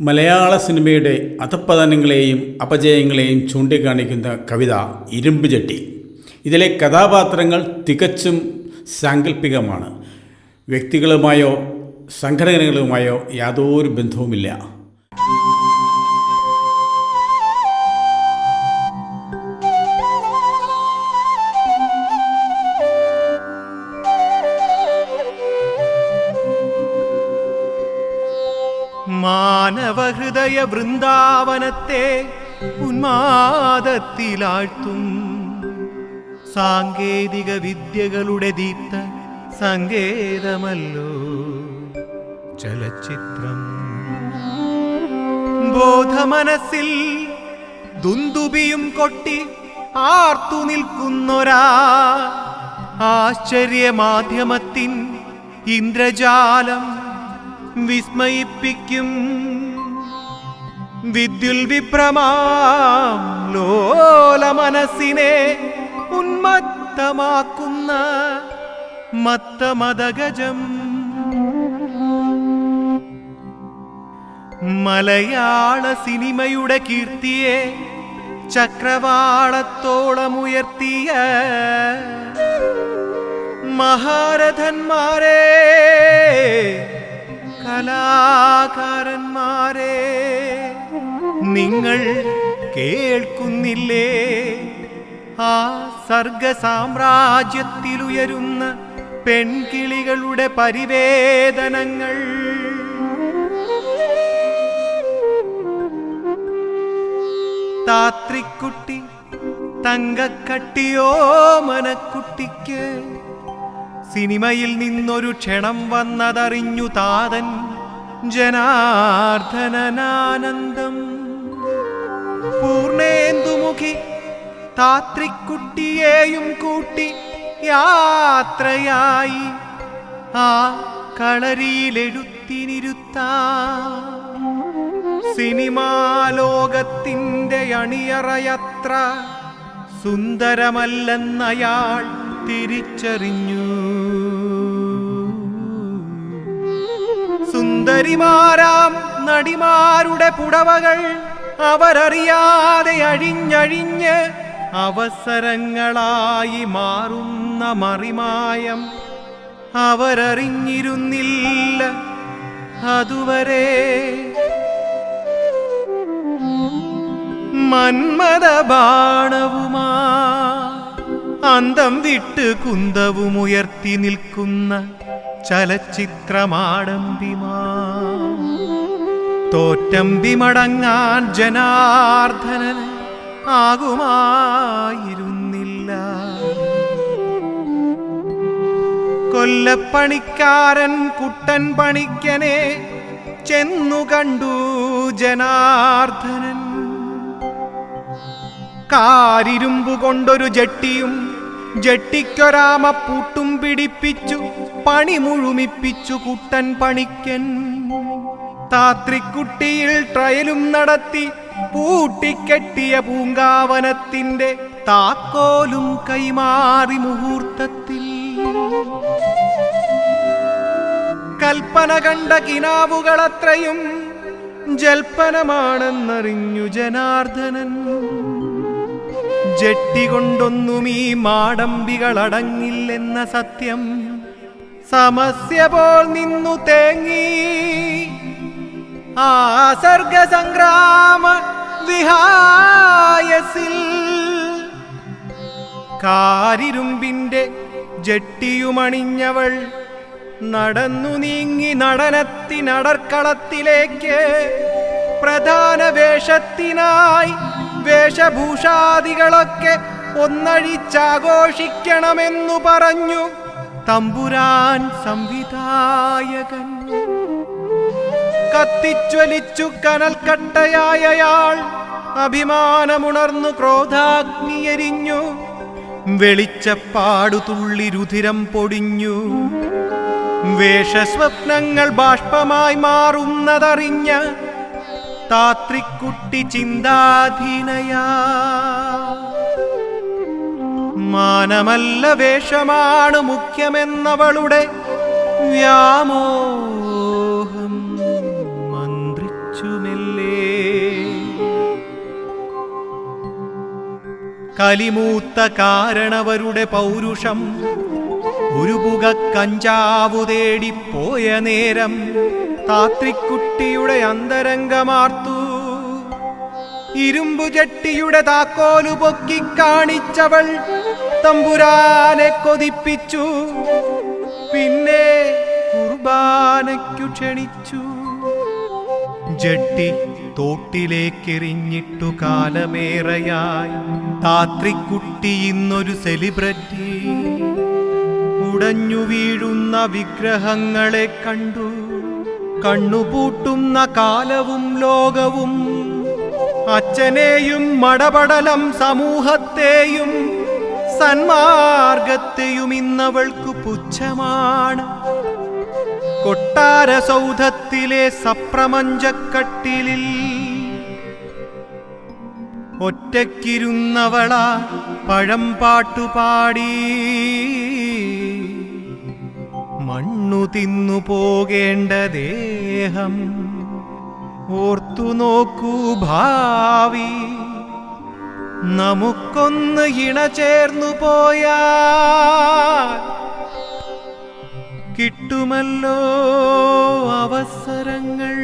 മലയാള സിനിമയുടെ അധപ്പതനങ്ങളെയും അപജയങ്ങളെയും ചൂണ്ടിക്കാണിക്കുന്ന കവിത ഇരുമ്പ് ചട്ടി. ഇതിലെ കഥാപാത്രങ്ങൾ തികച്ചും സാങ്കല്പികമാണ് വ്യക്തികളുമായോ സംഘടനകളുമായോ യാതൊരു ബന്ധവുമില്ല. മാനവഹൃദയ വൃന്ദാവനത്തെ ഉന്മാദത്തിലാഴ്ത്തും. സാങ്കേതിക വിദ്യകളുടെ ദീപ്ത സങ്കേതമല്ലോ. ചലച്ചിത്രം. ബോധമനസ്സിൽ ദുന്ദുബിയും കൊട്ടി ആർത്തു നിൽക്കുന്നൊരാ ആശ്ചര്യ മാധ്യമത്തിൻ ഇന്ദ്രജാലം വിസ്മയിപ്പിക്കും. വിദ്യുൽ വിഭ്രമാം ലോല മനസ്സിനെ ഉന്മത്തമാക്കുന്ന മത്തമതഗജം മലയാള സിനിമയുടെ കീർത്തിയെ ചക്രവാളത്തോളം ഉയർത്തിയ മഹാരഥന്മാരെ കലാകാരന്മാരെ നിങ്ങൾ കേൾക്കുന്നില്ലേ? ആ സർഗ സാമ്രാജ്യത്തിലുയരുന്ന പെൺകിളികളുടെ പരിവേദനങ്ങൾ. താത്രിക്കുട്ടി തങ്കക്കട്ടിയോ മനക്കുട്ടിക്ക് സിനിമയിൽ നിന്നൊരു ക്ഷണം വന്നതറിഞ്ഞു താതൻ ജനാർദ്ദനാനന്ദം പൂർണേന്ദുമുഖി താത്രിക്കുട്ടിയെയും കൂട്ടി യാത്രയായി ആ കളരിയിലെഴുത്തിനിരുത്താ. സിനിമാലോകത്തിന്റെ അണിയറയത്ര സുന്ദരമല്ലെന്നയാൾ തിരിച്ചറിഞ്ഞു. സുന്ദരിമാരാം നടിമാരുടെ പുടവകൾ അവരറിയാതെ അഴിഞ്ഞഴിഞ്ഞ് അവസരങ്ങളായി മാറുന്ന മറിമായം അവരറിഞ്ഞിരുന്നില്ല അതുവരെ. മന്മത ബാണവുമാ അന്തം വിട്ട് കുന്തവുമുയർത്തി നിൽക്കുന്ന ചലച്ചിത്രമാടമ്പിമാ. തോറ്റമ്പി മടങ്ങാൻ ജനാർദ്ദന ആകുമായിരുന്നില്ല. കൊല്ലപ്പണിക്കാരൻ കുട്ടൻ പണിക്കനെ ചെന്നു കണ്ടു ജനാർദ്ദനൻ. കാരിരുമ്പു കൊണ്ടൊരു ജട്ടിയും ജട്ടിക്കൊരാമ പൂട്ടും പിടിപ്പിച്ചു പണി മുഴുമിപ്പിച്ചു കുട്ടൻ പണിക്കൻ. താത്രിക്കുട്ടിയിൽ ട്രയലും നടത്തി പൂട്ടിക്കെട്ടിയ പൂങ്കാവനത്തിന്റെ താക്കോലും കൈമാറി മുഹൂർത്തത്തിൽ. കൽപ്പന കണ്ട കിനാവുകളത്രയും ജൽപ്പനമാണെന്നറിഞ്ഞു ജനാർദ്ദനൻ. ജട്ടി കൊണ്ടൊന്നും ഈ മാടമ്പികളടങ്ങില്ലെന്ന സത്യം. സമസ്യ പോൽ നിന്നു തേങ്ങി. ആ സർഗസംഗ്രാമ വിഹായസിൽ കാരിരുമ്പിന്റെ ജട്ടിയുമണിഞ്ഞവൾ നടന്നു നീങ്ങി നടനത്തിനടർക്കളത്തിലേക്ക് പ്രധാന വേഷത്തിനായി വേഷഭൂഷാദികളൊക്കെ ഒന്നഴിച്ചാഘോഷിക്കണമെന്നു പറഞ്ഞു. തമ്പുരാൻ സംവിധായകൻ. കത്തിജ്വലിച്ചു കനൽക്കട്ടയായയാൾ അഭിമാനമുണർന്നു ക്രോധാഗ്നിയെരിഞ്ഞു. വെളിച്ചപ്പാടു തുള്ളി രുധിരം പൊടിഞ്ഞു. വേഷസ്വപ്നങ്ങൾ ബാഷ്പമായി മാറുന്നതറിഞ്ഞ താത്രിക്കുട്ടി ചിന്താധീനയ. മാനമല്ല വേഷമാണ് മുഖ്യമെന്നവളുടെ വ്യാമോഹം മന്ത്രിച്ചുമെല്ലേ. കലിമൂത്ത കാരണവരുടെ പൗരുഷം ഒരു പുക കഞ്ചാവു തേടിപ്പോയ നേരം താത്രിക്കുട്ടിയുടെ അന്തരംഗമാർത്തു. ഇരുമ്പു ചട്ടിയുടെ താക്കോലു പൊക്കി കാണിച്ചവൾ തമ്പുരാനെ കൊതിപ്പിച്ചു. പിന്നെ കുർബാനയ്ക്കു ക്ഷണിച്ചു. ജട്ടി തോട്ടിലേക്കെറിഞ്ഞിട്ടു കാലമേറെയായി. താത്രിക്കുട്ടി ഇന്നൊരു സെലിബ്രിറ്റി. ഉടഞ്ഞു വീഴുന്ന വിഗ്രഹങ്ങളെ കണ്ടു. കണ്ണുപൂട്ടുന്ന കാലവും ലോകവും അച്ഛനെയും മടപടലം സമൂഹത്തെയും സന്മാർഗത്തെയും ഇന്നവൾക്കു പുച്ഛമാണ്. കൊട്ടാര സൗധത്തിലെ സപ്രമഞ്ചക്കട്ടിലിൽ ഒറ്റക്കിരുന്നവളാ പഴം പാട്ടുപാടി. മണ്ണു തിന്നു പോകേണ്ട ദേഹം. ഓർത്തു നോക്കൂ ഭാവി. നമുക്കൊന്ന് ഇണ ചേർന്നു പോയാ കിട്ടുമല്ലോ അവസരങ്ങൾ.